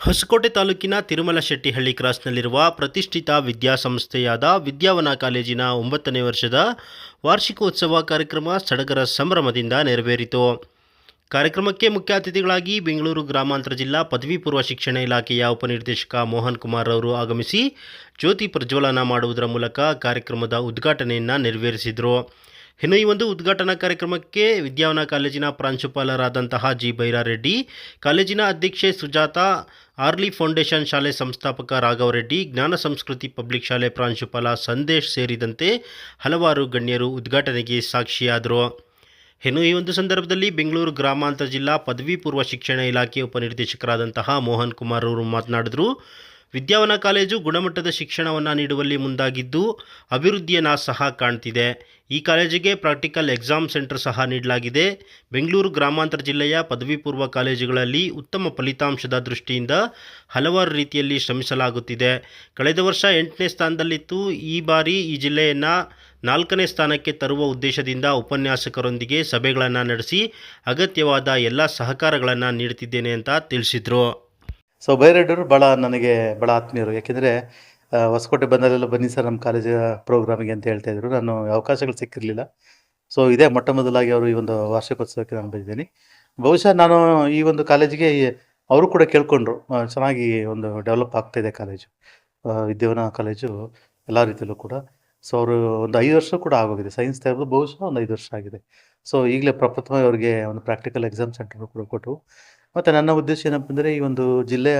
ಹೊಸಕೋಟೆ ತಾಲೂಕಿನ ತಿರುಮಲ ಶೆಟ್ಟಿಹಳ್ಳಿ ಕ್ರಾಸ್ನಲ್ಲಿರುವ ಪ್ರತಿಷ್ಠಿತ ವಿದ್ಯಾಸಂಸ್ಥೆಯಾದ ವಿದ್ಯಾವನ ಕಾಲೇಜಿನ ಒಂಬತ್ತನೇ ವರ್ಷದ ವಾರ್ಷಿಕೋತ್ಸವ ಕಾರ್ಯಕ್ರಮ ಸಡಗರ ಸಂಭ್ರಮದಿಂದ ನೆರವೇರಿತು. ಕಾರ್ಯಕ್ರಮಕ್ಕೆ ಮುಖ್ಯ ಅತಿಥಿಗಳಾಗಿ ಬೆಂಗಳೂರು ಗ್ರಾಮಾಂತರ ಜಿಲ್ಲಾ ಪದವಿ ಪೂರ್ವ ಶಿಕ್ಷಣ ಇಲಾಖೆಯ ಉಪನಿರ್ದೇಶಕ ಮೋಹನ್ ಕುಮಾರ್ ಅವರು ಆಗಮಿಸಿ ಜ್ಯೋತಿ ಪ್ರಜ್ವಲನ ಮಾಡುವುದರ ಮೂಲಕ ಕಾರ್ಯಕ್ರಮದ ಉದ್ಘಾಟನೆಯನ್ನು ನೆರವೇರಿಸಿದರು. ಇನ್ನು ಈ ಒಂದು ಉದ್ಘಾಟನಾ ಕಾರ್ಯಕ್ರಮಕ್ಕೆ ವಿದ್ಯಾವನ ಕಾಲೇಜಿನ ಪ್ರಾಂಶುಪಾಲರಾದಂತಹ ಜಿ ಬೈರಾರೆಡ್ಡಿ, ಕಾಲೇಜಿನ ಅಧ್ಯಕ್ಷೆ ಸುಜಾತ, ಆರ್ಲಿ ಫೌಂಡೇಶನ್ ಶಾಲೆ ಸಂಸ್ಥಾಪಕ ರಾಘವರೆಡ್ಡಿ, ಜ್ಞಾನ ಸಂಸ್ಕೃತಿ ಪಬ್ಲಿಕ್ ಶಾಲೆ ಪ್ರಾಂಶುಪಾಲ ಸಂದೇಶ್ ಸೇರಿದಂತೆ ಹಲವಾರು ಗಣ್ಯರು ಉದ್ಘಾಟನೆಗೆ ಸಾಕ್ಷಿಯಾದರು. ಇನ್ನು ಈ ಒಂದು ಸಂದರ್ಭದಲ್ಲಿ ಬೆಂಗಳೂರು ಗ್ರಾಮಾಂತರ ಜಿಲ್ಲಾ ಪದವಿ ಪೂರ್ವ ಶಿಕ್ಷಣ ಇಲಾಖೆ ಉಪನಿರ್ದೇಶಕರಾದಂತಹ ಮೋಹನ್ ಕುಮಾರ್ ಅವರು ಮಾತನಾಡಿದರು. ವಿದ್ಯಾವನ ಕಾಲೇಜು ಗುಣಮಟ್ಟದ ಶಿಕ್ಷಣವನ್ನು ನೀಡುವಲ್ಲಿ ಮುಂದಾಗಿದ್ದು, ಅಭಿವೃದ್ಧಿಯನ್ನು ಸಹ ಕಾಣ್ತಿದೆ. ಈ ಕಾಲೇಜಿಗೆ ಪ್ರಾಕ್ಟಿಕಲ್ ಎಕ್ಸಾಮ್ ಸೆಂಟರ್ ಸಹ ನೀಡಲಾಗಿದೆ. ಬೆಂಗಳೂರು ಗ್ರಾಮಾಂತರ ಜಿಲ್ಲೆಯ ಪದವಿ ಪೂರ್ವ ಕಾಲೇಜುಗಳಲ್ಲಿ ಉತ್ತಮ ಫಲಿತಾಂಶದ ದೃಷ್ಟಿಯಿಂದ ಹಲವಾರು ರೀತಿಯಲ್ಲಿ ಶ್ರಮಿಸಲಾಗುತ್ತಿದೆ. ಕಳೆದ ವರ್ಷ ಎಂಟನೇ ಸ್ಥಾನದಲ್ಲಿತ್ತು. ಈ ಬಾರಿ ಈ ಜಿಲ್ಲೆಯನ್ನು ನಾಲ್ಕನೇ ಸ್ಥಾನಕ್ಕೆ ತರುವ ಉದ್ದೇಶದಿಂದ ಉಪನ್ಯಾಸಕರೊಂದಿಗೆ ಸಭೆಗಳನ್ನು ನಡೆಸಿ ಅಗತ್ಯವಾದ ಎಲ್ಲ ಸಹಕಾರಗಳನ್ನು ನೀಡುತ್ತಿದ್ದೇನೆ ಅಂತ ತಿಳಿಸಿದರು. ಸೊ ಬೈರೆಡ್ಡರು ಭಾಳ ನನಗೆ ಭಾಳ ಆತ್ಮೀಯರು. ಯಾಕೆಂದರೆ ಹೊಸಕೋಟೆ ಬಂದಲ್ಲೆಲ್ಲ ಬನ್ನಿ ಸರ್ ನಮ್ಮ ಕಾಲೇಜ್ ಪ್ರೋಗ್ರಾಮಿಗೆ ಅಂತ ಹೇಳ್ತಾ ಇದ್ರು. ನಾನು ಅವಕಾಶಗಳು ಸಿಕ್ಕಿರಲಿಲ್ಲ. ಸೊ ಇದೇ ಮೊಟ್ಟ ಮೊದಲಾಗಿ ಅವರು ಈ ಒಂದು ವಾರ್ಷಿಕೋತ್ಸವಕ್ಕೆ ನಾನು ಬಂದಿದ್ದೀನಿ. ಬಹುಶಃ ನಾನು ಈ ಒಂದು ಕಾಲೇಜಿಗೆ ಅವರು ಕೂಡ ಕೇಳ್ಕೊಂಡ್ರು. ಚೆನ್ನಾಗಿ ಒಂದು ಡೆವಲಪ್ ಆಗ್ತಾ ಇದೆ ಕಾಲೇಜು. ವಿದ್ಯಾವನ ಕಾಲೇಜು ಎಲ್ಲ ರೀತಿಯಲ್ಲೂ ಕೂಡ. ಸೊ ಅವರು ಒಂದು ಐದು ವರ್ಷ ಕೂಡ ಆಗೋಗಿದೆ. ಸೈನ್ಸ್ ತೆಗೆದು ಬಹುಶಃ ಒಂದು ಐದು ವರ್ಷ ಆಗಿದೆ. ಸೊ ಈಗಲೇ ಪ್ರಪ್ರಥಮ ಅವರಿಗೆ ಒಂದು ಪ್ರಾಕ್ಟಿಕಲ್ ಎಕ್ಸಾಮ್ ಸೆಂಟರ್ ಕೂಡ ಕೊಟ್ಟು ಮತ್ತು ನನ್ನ ಉದ್ದೇಶ ಏನಪ್ಪ ಅಂದರೆ ಈ ಒಂದು ಜಿಲ್ಲೆಯ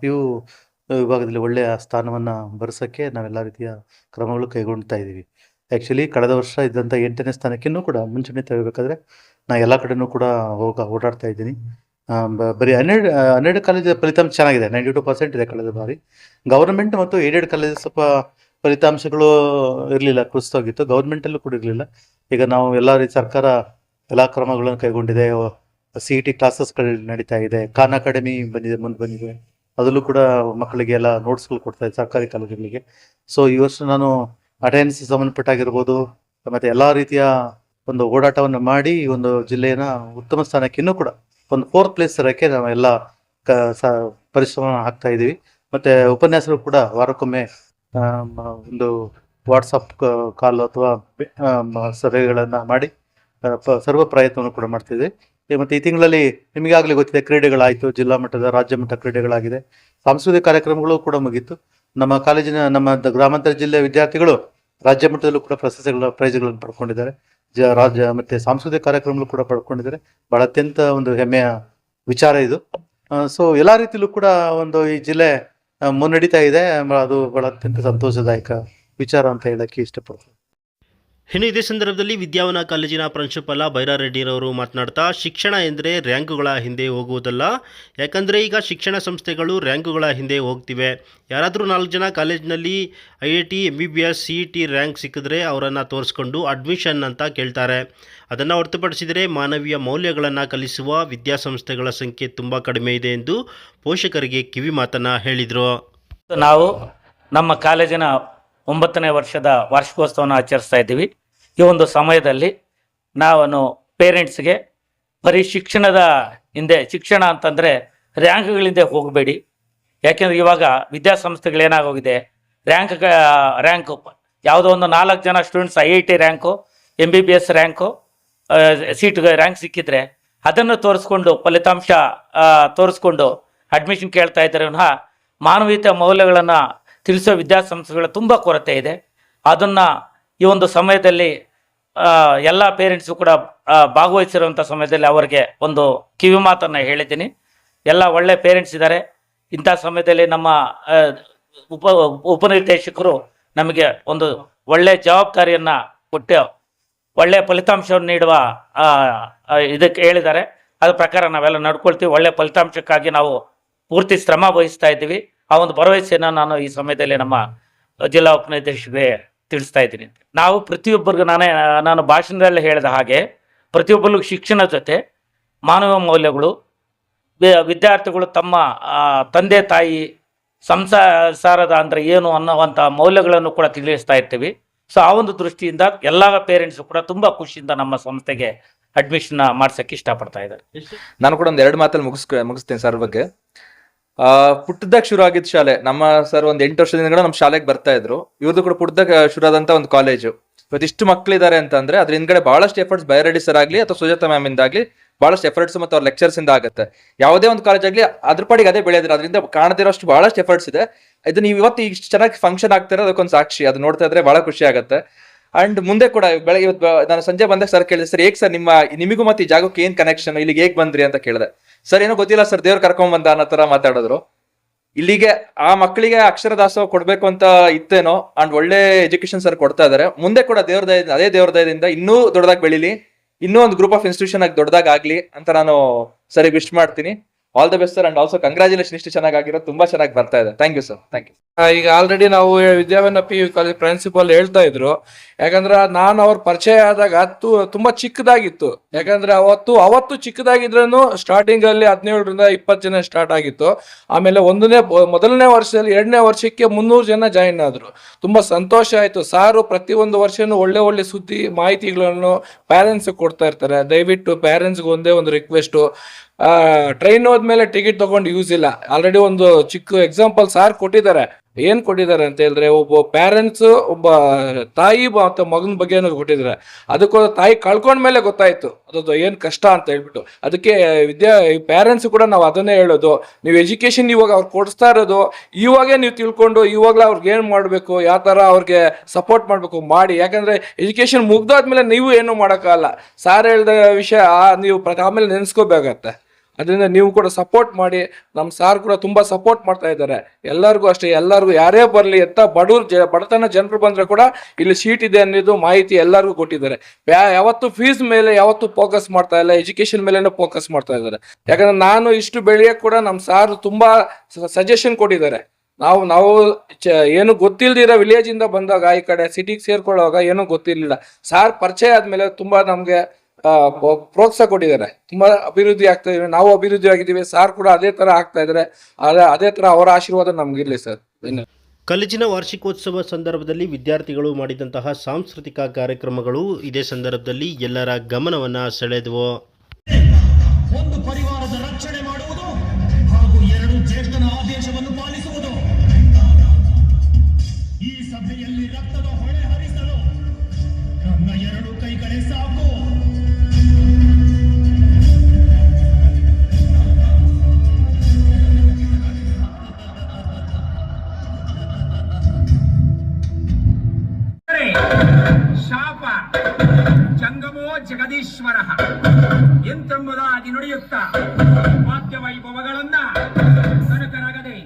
ಪಿ ಯು ವಿಭಾಗದಲ್ಲಿ ಒಳ್ಳೆಯ ಸ್ಥಾನವನ್ನು ಬರೆಸೋಕ್ಕೆ ನಾವೆಲ್ಲ ರೀತಿಯ ಕ್ರಮಗಳು ಕೈಗೊಳ್ತಾ ಇದ್ದೀವಿ. ಆ್ಯಕ್ಚುಲಿ ಕಳೆದ ವರ್ಷ ಇದ್ದಂಥ ಎಂಟನೇ ಸ್ಥಾನಕ್ಕಿನ್ನೂ ಕೂಡ ಮುಂಚೂಣಿ ತೆಗಿಬೇಕಾದ್ರೆ ನಾ ಎಲ್ಲ ಕಡೆನೂ ಕೂಡ ಹೋಗ, ಓಡಾಡ್ತಾ ಇದ್ದೀನಿ. ಬರೀ ಹನ್ನೆರಡು ಹನ್ನೆರಡು ಕಾಲೇಜ್ ಫಲಿತಾಂಶ ಚೆನ್ನಾಗಿದೆ ನೈಂಟಿ ಟು ಪರ್ಸೆಂಟ್ ಇದೆ ಕಳೆದ ಬಾರಿ. ಗೌರ್ಮೆಂಟ್ ಮತ್ತು ಏಡೆಡ್ ಕಾಲೇಜ್ ಸ್ವಲ್ಪ ಫಲಿತಾಂಶಗಳು ಇರಲಿಲ್ಲ, ಕುಸಿತೋಗಿತ್ತು ಗೌರ್ಮೆಂಟಲ್ಲೂ ಕೂಡ ಇರಲಿಲ್ಲ. ಈಗ ನಾವು ಎಲ್ಲ ರೀತಿ ಸರ್ಕಾರ ಎಲ್ಲ ಕ್ರಮಗಳನ್ನು ಕೈಗೊಂಡಿದೆ ಸಿ ಇ ಟಿ ಕ್ಲಾಸಸ್ಗಳು ನಡೀತಾ ಇದೆ. ಖಾನ್ ಅಕಾಡೆಮಿ ಬಂದಿದೆ, ಮುಂದೆ ಬಂದಿದೆ. ಅದರಲ್ಲೂ ಕೂಡ ಮಕ್ಕಳಿಗೆ ಎಲ್ಲ ನೋಟ್ಸ್ಗಳು ಕೊಡ್ತಾ ಇದೆ, ಸರ್ಕಾರಿ ಕಾಲೇಜುಗಳಿಗೆ. ಸೊ ಈ ವರ್ಷ ನಾನು ಅಟೆಂಡೆನ್ಸ್ ಸಂಬಂಧಪಟ್ಟಾಗಿರ್ಬೋದು, ಮತ್ತೆ ಎಲ್ಲ ರೀತಿಯ ಒಂದು ಓಡಾಟವನ್ನು ಮಾಡಿ ಈ ಒಂದು ಜಿಲ್ಲೆಯನ್ನ ಉತ್ತಮ ಸ್ಥಾನಕ್ಕೆ ಇನ್ನೂ ಕೂಡ ಒಂದು ಫೋರ್ತ್ ಪ್ಲೇಸ್ ತರೋಕ್ಕೆ ನಾವು ಎಲ್ಲ ಪರಿಶ್ರಮ ಹಾಕ್ತಾ ಇದ್ದೀವಿ ಮತ್ತೆ ಉಪನ್ಯಾಸಗಳು ಕೂಡ ವಾರಕ್ಕೊಮ್ಮೆ ಒಂದು ವಾಟ್ಸಪ್ ಕಾಲ್ ಅಥವಾ ಸಭೆಗಳನ್ನು ಮಾಡಿ ಸರ್ವ ಪ್ರಯತ್ನವನ್ನು ಕೂಡ ಮಾಡ್ತಿದ್ವಿ ಮತ್ತೆ ಈ ತಿಂಗಳಲ್ಲಿ ನಿಮಗಾಗಲೇ ಗೊತ್ತಿದೆ ಕ್ರೀಡೆಗಳಾಯಿತು, ಜಿಲ್ಲಾ ಮಟ್ಟದ, ರಾಜ್ಯ ಮಟ್ಟ ಕ್ರೀಡೆಗಳಾಗಿದೆ. ಸಾಂಸ್ಕೃತಿಕ ಕಾರ್ಯಕ್ರಮಗಳು ಕೂಡ ಮುಗೀತು. ನಮ್ಮ ಕಾಲೇಜಿನ, ನಮ್ಮ ಗ್ರಾಮಾಂತರ ಜಿಲ್ಲೆಯ ವಿದ್ಯಾರ್ಥಿಗಳು ರಾಜ್ಯ ಮಟ್ಟದಲ್ಲೂ ಕೂಡ ಪ್ರಶಸ್ತಿಗಳ ಪ್ರೈಸ್ಗಳನ್ನು ಪಡ್ಕೊಂಡಿದ್ದಾರೆ. ಜ, ರಾಜ್ಯ ಮತ್ತೆ ಸಾಂಸ್ಕೃತಿಕ ಕಾರ್ಯಕ್ರಮಗಳು ಕೂಡ ಪಡ್ಕೊಂಡಿದ್ದಾರೆ. ಬಹಳ ಅತ್ಯಂತ ಒಂದು ಹೆಮ್ಮೆಯ ವಿಚಾರ ಇದು. ಸೊ ಎಲ್ಲ ರೀತಿಯಲ್ಲೂ ಕೂಡ ಒಂದು ಈ ಜಿಲ್ಲೆ ಮುನ್ನಡೀತಾ ಇದೆ. ಅದು ಬಹಳ ಅತ್ಯಂತ ಸಂತೋಷದಾಯಕ ವಿಚಾರ ಅಂತ ಹೇಳಕ್ಕೆ ಇಷ್ಟಪಡ್ತೀನಿ. ಇನ್ನು ಇದೇ ಸಂದರ್ಭದಲ್ಲಿ ವಿದ್ಯಾವನ ಕಾಲೇಜಿನ ಪ್ರಾಂಶುಪಾಲ ಬೈರಾರೆಡ್ಡಿರವರು ಮಾತನಾಡ್ತಾ, ಶಿಕ್ಷಣ ಎಂದರೆ ರ್ಯಾಂಕುಗಳ ಹಿಂದೆ ಹೋಗುವುದಲ್ಲ. ಯಾಕಂದರೆ ಈಗ ಶಿಕ್ಷಣ ಸಂಸ್ಥೆಗಳು ರ್ಯಾಂಕುಗಳ ಹಿಂದೆ ಹೋಗ್ತಿವೆ. ಯಾರಾದರೂ ನಾಲ್ಕು ಜನ ಕಾಲೇಜಿನಲ್ಲಿ I I T M B B S C E T rank ಸಿಕ್ಕಿದ್ರೆ ಅವರನ್ನು ತೋರಿಸ್ಕೊಂಡು ಅಡ್ಮಿಷನ್ ಅಂತ ಕೇಳ್ತಾರೆ. ಅದನ್ನು ಹೊರತುಪಡಿಸಿದರೆ ಮಾನವೀಯ ಮೌಲ್ಯಗಳನ್ನು ಕಲಿಸುವ ವಿದ್ಯಾಸಂಸ್ಥೆಗಳ ಸಂಖ್ಯೆ ತುಂಬ ಕಡಿಮೆ ಇದೆ ಎಂದು ಪೋಷಕರಿಗೆ ಕಿವಿ ಮಾತನ್ನು ಹೇಳಿದರು. ನಾವು ನಮ್ಮ ಕಾಲೇಜಿನ ಒಂಬತ್ತನೇ ವರ್ಷದ ವಾರ್ಷಿಕೋತ್ಸವವನ್ನು ಆಚರಿಸ್ತಾ ಇದ್ದೀವಿ. ಈ ಒಂದು ಸಮಯದಲ್ಲಿ ನಾನು ಪೇರೆಂಟ್ಸ್ಗೆ ಬರೀ ಶಿಕ್ಷಣದ ಹಿಂದೆ, ಶಿಕ್ಷಣ ಅಂತಂದರೆ ರ್ಯಾಂಕ್ಗಳಿಂದ ಹೋಗಬೇಡಿ. ಯಾಕೆಂದರೆ ಇವಾಗ ವಿದ್ಯಾಸಂಸ್ಥೆಗಳು ಏನಾಗೋಗಿದೆ? ರ್ಯಾಂಕ್ ರ್ಯಾಂಕು ಯಾವುದೋ ಒಂದು ನಾಲ್ಕು ಜನ students I I T rank M B B S rank ಸೀಟ್ಗೆ rank ಸಿಕ್ಕಿದ್ರೆ ಅದನ್ನು ತೋರಿಸ್ಕೊಂಡು, ಫಲಿತಾಂಶ ತೋರಿಸ್ಕೊಂಡು ಅಡ್ಮಿಷನ್ ಕೇಳ್ತಾ ಇದ್ದಾರೆ ವಿನಃ ಮಾನವೀಯತೆ ಮೌಲ್ಯಗಳನ್ನು ತಿಳಿಸೋ ವಿದ್ಯಾಸಂಸ್ಥೆಗಳ ತುಂಬ ಕೊರತೆ ಇದೆ. ಅದನ್ನು ಈ ಒಂದು ಸಮಯದಲ್ಲಿ ಎಲ್ಲ ಪೇರೆಂಟ್ಸು ಕೂಡ ಭಾಗವಹಿಸಿರುವಂಥ ಸಮಯದಲ್ಲಿ ಅವರಿಗೆ ಒಂದು ಕಿವಿ ಮಾತನ್ನು ಹೇಳಿದ್ದೀನಿ. ಎಲ್ಲ ಒಳ್ಳೆ ಪೇರೆಂಟ್ಸ್ ಇದ್ದಾರೆ. ಇಂಥ ಸಮಯದಲ್ಲಿ ನಮ್ಮ ಉಪ, ಉಪನಿರ್ದೇಶಕರು ನಮಗೆ ಒಂದು ಒಳ್ಳೆ ಜವಾಬ್ದಾರಿಯನ್ನು ಕೊಟ್ಟು ಒಳ್ಳೆಯ ಫಲಿತಾಂಶವನ್ನು ನೀಡುವ ಇದಕ್ಕೆ ಹೇಳಿದ್ದಾರೆ. ಅದ್ರ ಪ್ರಕಾರ ನಾವೆಲ್ಲ ನಡ್ಕೊಳ್ತೀವಿ. ಒಳ್ಳೆಯ ಫಲಿತಾಂಶಕ್ಕಾಗಿ ನಾವು ಪೂರ್ತಿ ಶ್ರಮ ವಹಿಸ್ತಾ ಇದ್ದೀವಿ. ಆ ಒಂದು ಭರವಸೆಯನ್ನು ನಾನು ಈ ಸಮಯದಲ್ಲಿ ನಮ್ಮ ಜಿಲ್ಲಾ ಉಪನಿರ್ದೇಶಕರಿಗೆ ತಿಳಿಸ್ತಾ ಇದ್ದೀನಿ. ನಾವು ಪ್ರತಿಯೊಬ್ಬರಿಗೂ ನಾನೇ, ನಾನು ಭಾಷಣದಲ್ಲಿ ಹೇಳಿದ ಹಾಗೆ ಪ್ರತಿಯೊಬ್ಬರಿಗೂ ಶಿಕ್ಷಣ ಜೊತೆ ಮಾನವ ಮೌಲ್ಯಗಳು ವಿದ್ಯಾರ್ಥಿಗಳು ತಮ್ಮ ತಂದೆ, ತಾಯಿ ಸಂಸಾರದ ಅಂದರೆ ಏನು ಅನ್ನೋವಂಥ ಮೌಲ್ಯಗಳನ್ನು ಕೂಡ ತಿಳಿಸ್ತಾ ಇರ್ತೀವಿ. ಸೊ ಆ ಒಂದು ದೃಷ್ಟಿಯಿಂದ ಎಲ್ಲ ಪೇರೆಂಟ್ಸು ಕೂಡ ತುಂಬ ಖುಷಿಯಿಂದ ನಮ್ಮ ಸಂಸ್ಥೆಗೆ ಅಡ್ಮಿಷನ್ ಮಾಡ್ಸೋಕ್ಕೆ ಇಷ್ಟಪಡ್ತಾ ಇದ್ದಾರೆ. ನಾನು ಕೂಡ ಒಂದು ಎರಡು ಮಾತಲ್ಲಿ ಮುಗಿಸ್ ಮುಗಿಸ್ತೇನೆ ಸರ್ ಬಗ್ಗೆ. ಆ ಪುಟ್ಟದಾಗ ಶುರು ಆಗಿದ್ ಶಾಲೆ. ನಮ್ಮ ಸರ್ ಒಂದ್ ಎಂಟು ವರ್ಷದಿಂದ ನಮ್ಮ ಶಾಲೆಗೆ ಬರ್ತಾ ಇದ್ರು. ಇವ್ರದ್ದು ಕೂಡ ಪುಟ್ಟದಾಗ ಶುರು ಆದಂತ ಒಂದು ಕಾಲೇಜು ಇವತ್ತಿಷ್ಟು ಮಕ್ಕಳಿದ್ದಾರೆ ಅಂತಂದ್ರೆ ಅದ್ರ ಹಿಂದ್ಗಡೆ ಬಹಳಷ್ಟು ಎಫರ್ಟ್ಸ್ ಬೈರಡಿ ಸರ್ ಆಗ್ಲಿ ಅಥವಾ ಸುಜಾತ ಮ್ಯಾಮ್ ಇಂದಾಗ್ಲಿ ಬಹಳಷ್ಟು ಎಫರ್ಟ್ಸ್ ಮತ್ತು ಅವ್ರ ಲೆಕ್ಚರ್ಸ್ ಇಂದ ಆಗುತ್ತೆ. ಯಾವುದೇ ಒಂದು ಕಾಲೇಜ್ ಆಗಲಿ ಅದ್ರ ಪಾಡಿಗೆ ಅದೇ ಬೆಳೆಯೋದ್ರ ಅದರಿಂದ ಕಾಣದಿರೋಷ್ಟು ಬಹಳಷ್ಟು ಎಫರ್ಟ್ಸ್ ಇದೆ. ಇದು ನೀವು ಇವತ್ತು ಇಷ್ಟು ಚೆನ್ನಾಗಿ ಫಂಕ್ಷನ್ ಆಗ್ತಾರೆ ಅದಕ್ಕೊಂದು ಸಾಕ್ಷಿ. ಅದು ನೋಡ್ತಾ ಇದ್ರೆ ಬಹಳ ಖುಷಿ ಆಗುತ್ತೆ. ಅಂಡ್ ಮುಂದೆ ಕೂಡ ಬೆಳಗ್ಗೆ ಇವತ್ತು ನಾನು ಸಂಜೆ ಬಂದಾಗ ಸರ್ ಕೇಳಿದೆ ಸರ್ ಹೇಗೆ ಸರ್ ನಿಮ್ಮ, ನಿಮಗೂ ಮತ್ತೆ ಈ ಜಾಗಕ್ಕೆ ಏನ್ ಕನೆಕ್ಷನ್ ಇಲ್ಲಿಗೆ ಹೇಗೆ ಬಂದ್ರಿ? ಅಂತ ಕೇಳಿದೆ. ಸರ್, ಏನೋ ಗೊತ್ತಿಲ್ಲ ಸರ್, ದೇವ್ರು ಕರ್ಕೊಂಡ್ ಬಂದ ಅನ್ನೋ ತರ ಮಾತಾಡಿದ್ರು. ಇಲ್ಲಿಗೆ ಆ ಮಕ್ಕಳಿಗೆ ಅಕ್ಷರ ದಾಸೋಹ ಕೊಡ್ಬೇಕು ಅಂತ ಇತ್ತೇನೋ ಅಂಡ್ ಒಳ್ಳೆ ಎಜುಕೇಶನ್ ಸರ್ ಕೊಡ್ತಾ ಇದಾರೆ. ಮುಂದೆ ಕೂಡ ದೇವ್ರ ದಯದಿಂದ, ಅದೇ ದೇವ್ರ ದಯದಿಂದ ಇನ್ನೂ ದೊಡ್ಡದಾಗಿ ಬೆಳಿಲಿ, ಇನ್ನೂ ಒಂದು ಗ್ರೂಪ್ ಆಫ್ ಇನ್ಸ್ಟಿಟ್ಯೂಷನ್ ಆಗಿ ದೊಡ್ಡದಾಗಿ ಆಗ್ಲಿ ಅಂತ ನಾನು ಸರಿ ವಿಶ್ ಮಾಡ್ತೀನಿ. All the best sir and also congratulation ಇಷ್ಟು ಚೆನ್ನಾಗಿ ಆಗಿರೋ ತುಂಬಾ ಚೆನ್ನಾಗಿ ಬರ್ತಾ ಇದೆ. Thank you sir thank you ಈಗ ಆಲ್ರೆಡಿ ನಾವು ವಿದ್ಯಾವನ್ನ ಪಿ ಯು ಕಾಲೇಜ್ ಪ್ರಿನ್ಸಿಪಾಲ್ ಹೇಳ್ತಾ ಇದ್ರು. ಯಾಕಂದ್ರೆ ನಾನು ಅವ್ರ ಪರಿಚಯ ಆದಾಗ ಹತ್ತು ತುಂಬಾ ಚಿಕ್ಕದಾಗಿತ್ತು. ಯಾಕಂದ್ರೆ ಅವತ್ತು ಅವತ್ತು ಚಿಕ್ಕದಾಗಿದ್ರೂ ಸ್ಟಾರ್ಟಿಂಗ್ ಅಲ್ಲಿ ಹದಿನೇಳರಿಂದ ಇಪ್ಪತ್ತು ಜನ ಸ್ಟಾರ್ಟ್ ಆಗಿತ್ತು. ಆಮೇಲೆ ಒಂದನೇ, ಮೊದಲನೇ ವರ್ಷದಲ್ಲಿ ಎರಡನೇ ವರ್ಷಕ್ಕೆ ಮುನ್ನೂರು ಜನ ಜಾಯಿನ್ ಆದ್ರು. ತುಂಬಾ ಸಂತೋಷ ಆಯ್ತು. ಸಾರು ಪ್ರತಿಯೊಂದು ವರ್ಷನೂ ಒಳ್ಳೆ ಒಳ್ಳೆ ಸುದ್ದಿ, ಮಾಹಿತಿಗಳನ್ನು ಪ್ಯಾರೆಂಟ್ಸ್ ಕೊಡ್ತಾ ಇರ್ತಾರೆ. ದಯವಿಟ್ಟು ಪ್ಯಾರೆಂಟ್ಸ್ಗೆ ಒಂದೇ ಒಂದು ರಿಕ್ವೆಸ್ಟು ಟ್ರೈನ್ ಹೋದ್ಮೇಲೆ ಟಿಕೆಟ್ ತಗೊಂಡು ಯೂಸ್ ಇಲ್ಲ. ಆಲ್ರೆಡಿ ಒಂದು ಚಿಕ್ಕ ಎಕ್ಸಾಂಪಲ್ ಸಾರ್ ಕೊಟ್ಟಿದ್ದಾರೆ. ಏನ್ ಕೊಟ್ಟಿದ್ದಾರೆ ಅಂತ ಹೇಳಿದ್ರೆ, ಒಬ್ಬ ಪ್ಯಾರೆಂಟ್ಸ್ ಒಬ್ಬ ತಾಯಿ ಮತ್ತೆ ಮಗನ ಬಗ್ಗೆ ಕೊಟ್ಟಿದ್ದಾರೆ ಅದಕ್ಕೋ ತಾಯಿ ಕಳ್ಕೊಂಡ್ಮೇಲೆ ಗೊತ್ತಾಯ್ತು. ಅದೊಂದು ಏನ್ ಕಷ್ಟ ಅಂತ ಹೇಳ್ಬಿಟ್ಟು. ಅದಕ್ಕೆ ವಿದ್ಯಾ ಪ್ಯಾರೆಂಟ್ಸ್ ಕೂಡ ನಾವು ಅದನ್ನೇ ಹೇಳೋದು. ನೀವು ಎಜುಕೇಶನ್ ಇವಾಗ ಅವ್ರು ಕೊಡಿಸ್ತಾ ಇರೋದು, ಇವಾಗೇ ನೀವು ತಿಳ್ಕೊಂಡು ಇವಾಗಲೇ ಅವ್ರಿಗೆ ಏನ್ ಮಾಡಬೇಕು, ಯಾವ ತರ ಅವ್ರಿಗೆ ಸಪೋರ್ಟ್ ಮಾಡಬೇಕು ಮಾಡಿ. ಯಾಕಂದ್ರೆ ಎಜುಕೇಶನ್ ಮುಗ್ದಾದ್ಮೇಲೆ ನೀವು ಏನು ಮಾಡೋಕ್ಕಾಗಲ್ಲ. ಸಾರ್ ಹೇಳಿದ ವಿಷಯ ನೀವು ಆಮೇಲೆ ನೆನೆಸ್ಕೋಬೇಕಾಗತ್ತೆ. ಅದರಿಂದ ನೀವು ಕೂಡ ಸಪೋರ್ಟ್ ಮಾಡಿ ನಮ್ಮ ಸಾರ್ ಕೂಡ ತುಂಬಾ ಸಪೋರ್ಟ್ ಮಾಡ್ತಾ ಇದ್ದಾರೆ. ಎಲ್ಲರಿಗೂ ಅಷ್ಟೇ, ಎಲ್ಲರಿಗೂ ಯಾರೇ ಬರಲಿ ಬಡವ್ರು ಜ, ಬಡತನ ಜನರು ಬಂದರೆ ಕೂಡ ಇಲ್ಲಿ ಸೀಟ್ ಇದೆ ಅನ್ನೋದು ಮಾಹಿತಿ ಎಲ್ಲರಿಗೂ ಕೊಟ್ಟಿದ್ದಾರೆ. ಯಾವತ್ತು ಫೀಸ್ ಮೇಲೆ ಯಾವತ್ತು ಫೋಕಸ್ ಮಾಡ್ತಾ ಇಲ್ಲ ಎಜುಕೇಶನ್ ಮೇಲೆನೇ ಫೋಕಸ್ ಮಾಡ್ತಾ ಇದ್ದಾರೆ. ಯಾಕಂದ್ರೆ ನಾನು ಇಷ್ಟು ಬೆಳೆಯಕ್ಕೆ ಕೂಡ ನಮ್ಮ ಸಾರ್ ತುಂಬಾ ಸಜೆಷನ್ ಕೊಟ್ಟಿದ್ದಾರೆ. ನಾವು ನಾವು ಏನು ಗೊತ್ತಿಲ್ದಿರೋ ವಿಲೇಜ್ ಇಂದ ಬಂದಾಗ, ಈ ಕಡೆ ಸಿಟಿಗೆ ಸೇರ್ಕೊಳ್ಳುವಾಗ ಏನೂ ಗೊತ್ತಿರಲಿಲ್ಲ. ಸಾರ್ ಪರಿಚಯ ಆದ್ಮೇಲೆ ತುಂಬಾ ನಮ್ಗೆ ಪ್ರೋತ್ಸಾಹ ಕೊಟ್ಟಿದ್ದಾರೆ. ತುಂಬಾ ಅಭಿವೃದ್ಧಿ ಆಗ್ತಾ ಇದ್ದಾರೆ ನಾವು ಅಭಿವೃದ್ಧಿ ಆಗಿದ್ದೀವಿ. ಸಾರ್ ಕೂಡ ಅದೇ ತರ ಆಗ್ತಾ ಇದ್ದಾರೆ. ಅದೇ ಅದೇ ತರ ಅವರ ಆಶೀರ್ವಾದ ನಮ್ಗಿರ್ಲಿ ಸರ್. ಕಲಿಜಿನ ಕಾಲೇಜಿನ ವಾರ್ಷಿಕೋತ್ಸವ ಸಂದರ್ಭದಲ್ಲಿ ವಿದ್ಯಾರ್ಥಿಗಳು ಮಾಡಿದಂತಹ ಸಾಂಸ್ಕೃತಿಕ ಕಾರ್ಯಕ್ರಮಗಳು ಇದೇ ಸಂದರ್ಭದಲ್ಲಿ ಎಲ್ಲರ ಗಮನವನ್ನು ಸೆಳೆದವು. ಶಾಪ ಜಂಗಮೋ ಜಗದೀಶ್ವರ. ಎಂತೆಂಬುದ ಅದಿ ನುಡಿಯುತ್ತ ವಾದ್ಯ ವೈಭವಗಳನ್ನ ಕನಕರಾಗದೆ